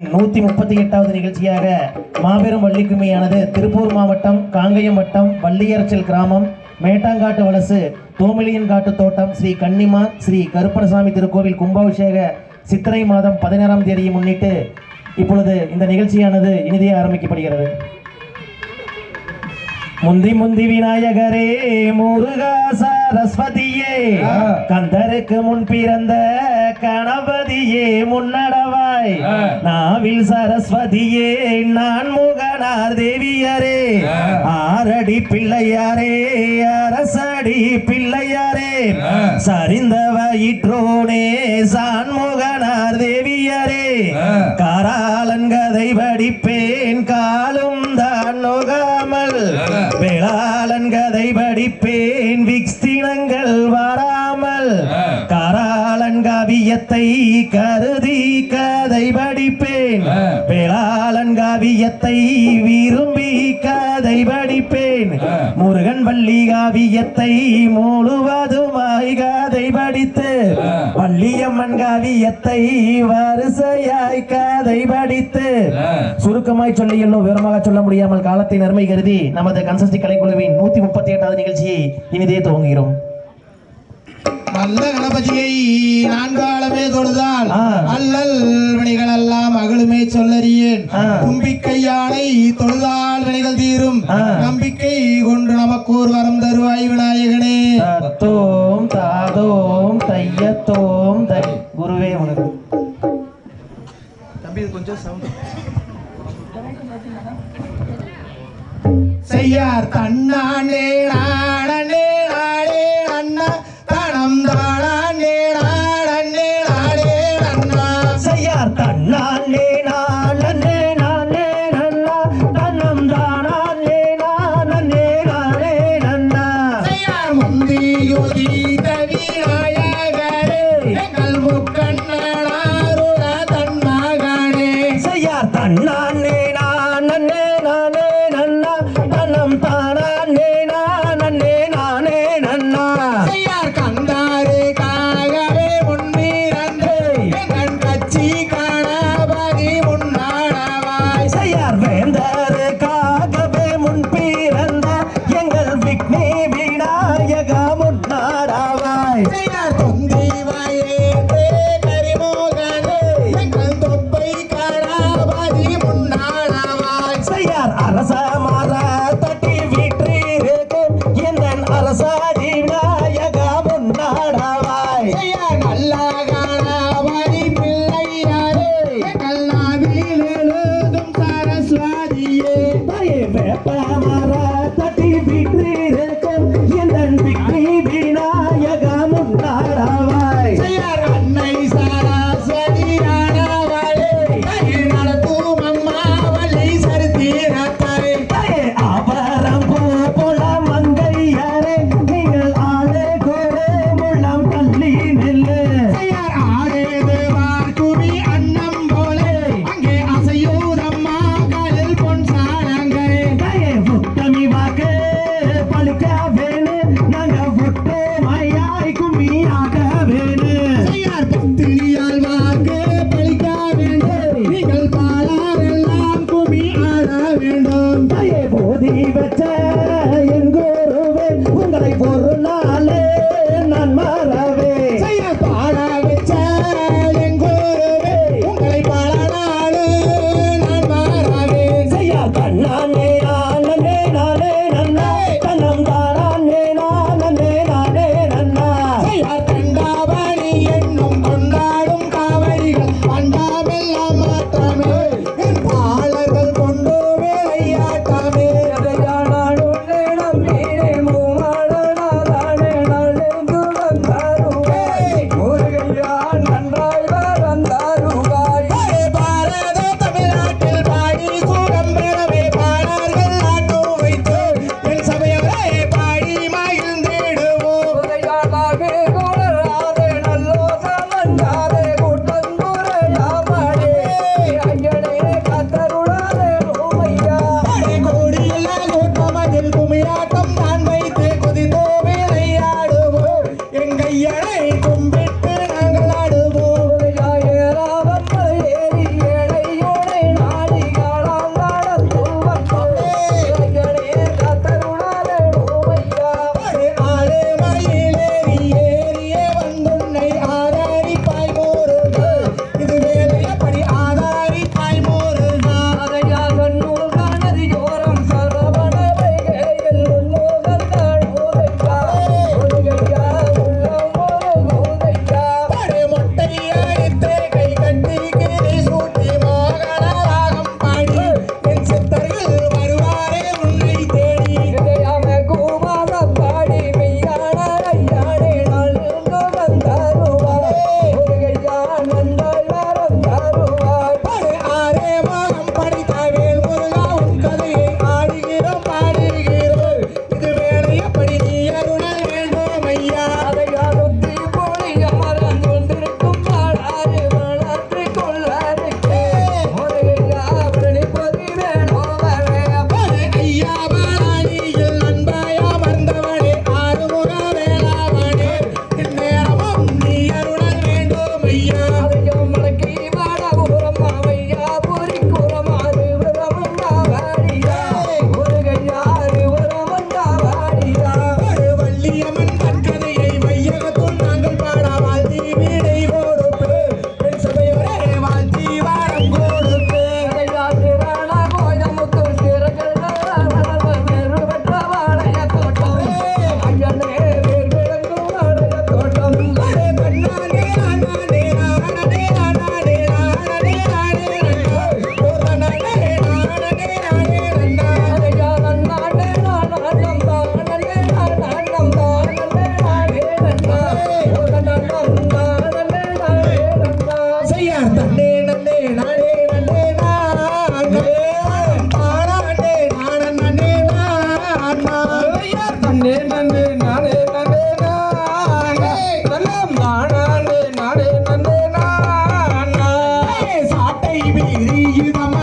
நூத்தி முப்பத்தி எட்டாவது நிகழ்ச்சியாக மாபெரும் வள்ளிக்குமையானது திருப்பூர் மாவட்டம் காங்கயம் வட்டம் வள்ளியரச்சல் கிராமம் மேட்டாங்காட்டு வலசு தோமிலியன் காட்டு தோட்டம் ஸ்ரீ கன்னிமா ஸ்ரீ கருப்பணசாமி திருக்கோவில் கும்பாபிஷேக சித்திரை மாதம் பதினாறாம் தேதியை முன்னிட்டு இப்பொழுது இந்த நிகழ்ச்சியானது இனிதே ஆரம்பிக்கப்படுகிறது. முந்தி முந்தி விநாயகரே முருகா சரஸ்வதியே கந்தருக்கு முன் பிறந்த கணபதியே முன்னடவாய். நாவில் சரஸ்வதியே நான் முகனார் தேவியரே. ஆரடி பிள்ளையாரே அரசடி பிள்ளையாரே. சரிந்த வயிற்றோனே சான்முகனார் தேவியரே. காராளன் கதை படிப்பேன் காலும் தான் நோகாமல் வேளாளன் கதை படிப்பேன். விக்ஸ்தினங்கள் வராமல் காராளன் காவியத்தை கருதி கதை படிப்பேன். வேளாளன் காவியத்தை விரும்பி கதை படிப்பேன். முருகன் வள்ளி காவியத்தை முழுவதுமாய் படித்து வள்ளியம்மன் காவியத்தை வரிசையாய் கதை படித்து சுருக்கமாய் சொல்லி இன்னும் விவரமாக சொல்ல முடியாமல் காலத்தை நன்மை கருதி நமது கன்சஸ்டி கலைக்குழுவின் நூத்தி முப்பத்தி எட்டாவது நிகழ்ச்சியை இனிதே துவங்குகிறோம். நல்ல கணபதியை நான்காலமே தொழுதால். அல்லல் வினைகள் எல்லாம் அகலுமே சொல்லறியேன். ஆ. தும்பிக்கையானை தொழுதால் வினைகள் தீரும். கொண்டு நமக்கு ஒரு வரம் தருவாய் விநாயகனே. தத்தோம் தாதோம் தையத்தோம் தை. குருவே உனக்கு. தம்பி கொஞ்சம் சவுண்ட் செய்யார் தன்னானே Yeah, Cambiaré con கொடுங்கை